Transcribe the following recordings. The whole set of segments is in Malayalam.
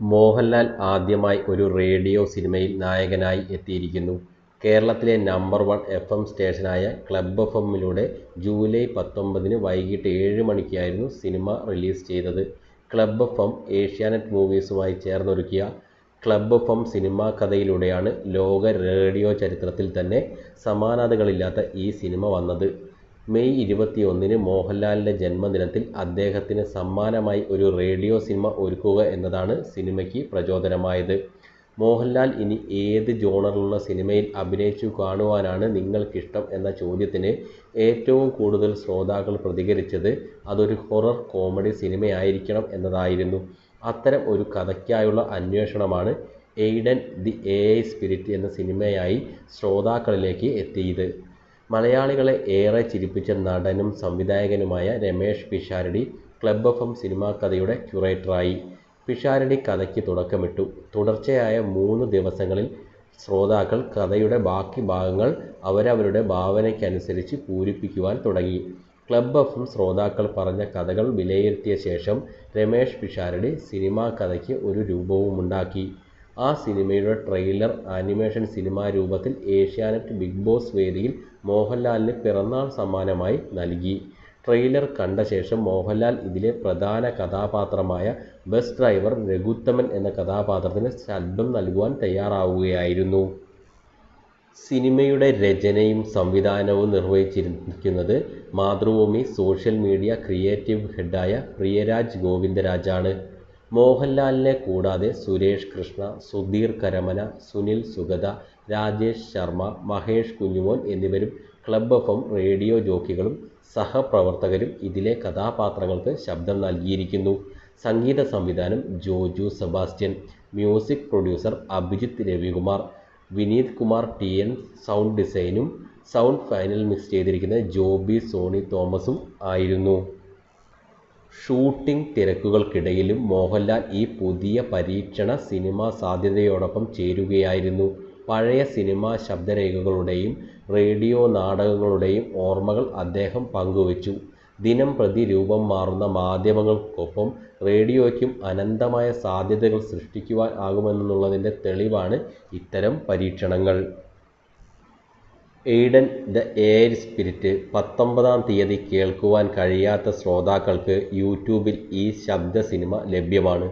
മോഹൻലാൽ ആദ്യമായി ഒരു റേഡിയോ സിനിമയിൽ നായകനായി എത്തിയിരിക്കുന്നു. കേരളത്തിലെ നമ്പർ വൺ എഫ് എം സ്റ്റേഷനായ ക്ലബ് എഫ് എമ്മിലൂടെ ജൂലൈ പത്തൊമ്പതിന് വൈകിട്ട് ഏഴ് മണിക്കായിരുന്നു സിനിമ റിലീസ് ചെയ്തത്. ക്ലബ് എഫ് എം, ഏഷ്യാനെറ്റ് മൂവീസുമായി ചേർന്നൊരുക്കിയ ക്ലബ് എഫ് എഫ്എം സിനിമാക്കഥയിലൂടെയാണ് ലോക റേഡിയോ ചരിത്രത്തിൽ തന്നെ സമാനതകളില്ലാത്ത ഈ സിനിമ വന്നത്. മെയ് ഇരുപത്തിയൊന്നിന് മോഹൻലാലിന്റെ ജന്മദിനത്തിൽ അദ്ദേഹത്തിന് സമ്മാനമായി ഒരു റേഡിയോ സിനിമ ഒരുക്കുക എന്നതാണ് സിനിമയ്ക്ക് പ്രചോദനമായത്. മോഹൻലാൽ ഇനി ഏത് ജോണറിലുള്ള സിനിമയിൽ അഭിനയിച്ചു കാണുവാനാണ് നിങ്ങൾക്കിഷ്ടം എന്ന ചോദ്യത്തിന് ഏറ്റവും കൂടുതൽ ശ്രോതാക്കൾ പ്രതികരിച്ചത് അതൊരു ഹൊറർ കോമഡി സിനിമയായിരിക്കണം എന്നതായിരുന്നു. അത്തരം ഒരു കഥയ്ക്കായുള്ള അന്വേഷണമാണ് എയ്ഡൻ ദി എഐ സ്പിരിറ്റ് എന്ന സിനിമയായി ശ്രോതാക്കളിലേക്ക് എത്തിയത്. മലയാളികളെ ഏറെ ചിരിപ്പിച്ച നടനും സംവിധായകനുമായ Ramesh Pisharody club F M cinema കഥയുടെ ക്യൂറേറ്ററായി. പിഷാരടി കഥയ്ക്ക് തുടക്കമിട്ടു. തുടർച്ചയായ മൂന്ന് ദിവസങ്ങളിൽ ശ്രോതാക്കൾ കഥയുടെ ബാക്കി ഭാഗങ്ങൾ അവരവരുടെ ഭാവനയ്ക്കനുസരിച്ച് പൂരിപ്പിക്കുവാൻ തുടങ്ങി. ക്ലബ് എഫ്എം ശ്രോതാക്കൾ പറഞ്ഞ കഥകൾ വിലയിരുത്തിയ ശേഷം രമേഷ് പിഷാരടി സിനിമാ കഥയ്ക്ക് ഒരു രൂപവുമുണ്ടാക്കി. ആ സിനിമയുടെ ട്രെയിലർ ആനിമേഷൻ സിനിമാ രൂപത്തിൽ ഏഷ്യാനെറ്റ് ബിഗ് ബോസ് വേദിയിൽ മോഹൻലാലിന് പിറന്നാൾ സമ്മാനമായി നൽകി. ട്രെയിലർ കണ്ട ശേഷം മോഹൻലാൽ ഇതിലെ പ്രധാന കഥാപാത്രമായ ബസ് ഡ്രൈവർ രഘുത്തമൻ എന്ന കഥാപാത്രത്തിന് ശബ്ദം നൽകുവാൻ തയ്യാറാവുകയായിരുന്നു. സിനിമയുടെ രചനയും സംവിധാനവും നിർവഹിച്ചിരിക്കുന്നത് മാതൃഭൂമി സോഷ്യൽ മീഡിയ ക്രിയേറ്റീവ് ഹെഡായ പ്രിയരാജ് ഗോവിന്ദരാജാണ്. മോഹൻലാലിനെ കൂടാതെ സുരേഷ് കൃഷ്ണ, സുധീർ കരമന, സുനിൽ സുഗത, രാജേഷ് ശർമ്മ, മഹേഷ് കുഞ്ഞുമോൻ എന്നിവരും ക്ലബ് എഫ്എം റേഡിയോ ജോക്കികളും സഹപ്രവർത്തകരും ഇതിലെ കഥാപാത്രങ്ങൾക്ക് ശബ്ദം നൽകിയിരിക്കുന്നു. സംഗീത സംവിധാനം Joju Sebastian. Music producer Abhijith Ravikumar. Vineeth Kumar T N sound ഡിസൈനും സൗണ്ട് ഫൈനൽ മിക്സ് ചെയ്തിരിക്കുന്നത് ജോബി സോണി തോമസും ആയിരുന്നു. ഷൂട്ടിംഗ് തിരക്കുകൾക്കിടയിലും മോഹൻലാൽ ഈ പുതിയ പരീക്ഷണ സിനിമ സാധ്യതയോടൊപ്പം ചേരുകയായിരുന്നു. പഴയ സിനിമാ ശബ്ദരേഖകളുടെയും റേഡിയോ നാടകങ്ങളുടെയും ഓർമ്മകൾ അദ്ദേഹം പങ്കുവച്ചു. ദിനം പ്രതി രൂപം മാറുന്ന മാധ്യമങ്ങൾക്കൊപ്പം റേഡിയോയ്ക്കും അനന്തമായ സാധ്യതകൾ സൃഷ്ടിക്കുവാൻ ആകുമെന്നുള്ളതിന്റെ തെളിവാണ് ഇത്തരം പരീക്ഷണങ്ങൾ. എയ്ഡൻ ദ എയർ സ്പിരിറ്റ് പത്തൊമ്പതാം തീയതി കേൾക്കുവാൻ കഴിയാത്ത ശ്രോതാക്കൾക്ക് യൂട്യൂബിൽ ഈ ശബ്ദ സിനിമ ലഭ്യമാണ്.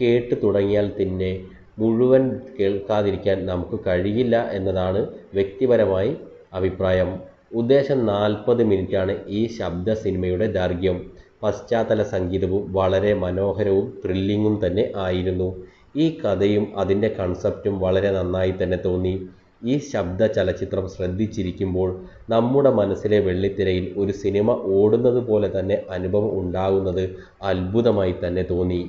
കേട്ട് തുടങ്ങിയാൽ പിന്നെ മുഴുവൻ കേൾക്കാതിരിക്കാൻ നമുക്ക് കഴിയില്ല എന്നതാണ് വ്യക്തിപരമായി അഭിപ്രായം. ഉദ്ദേശം നാൽപ്പത് മിനിറ്റാണ് ഈ ശബ്ദ സിനിമയുടെ ദൈർഘ്യം. പശ്ചാത്തല സംഗീതവും വളരെ മനോഹരവും ത്രില്ലിങ്ങും തന്നെ ആയിരുന്നു. ഈ കഥയും അതിന്റെ കൺസെപ്റ്റും വളരെ നന്നായി തന്നെ തോന്നി. ഈ ശബ്ദ ചലച്ചിത്രം ശ്രദ്ധിച്ചിരിക്കുമ്പോൾ നമ്മുടെ മനസ്സിലെ വെള്ളിത്തിരയിൽ ഒരു സിനിമ ഓടുന്നത് പോലെ തന്നെ അനുഭവം ഉണ്ടാകുന്നത് അത്ഭുതമായി തന്നെ തോന്നി.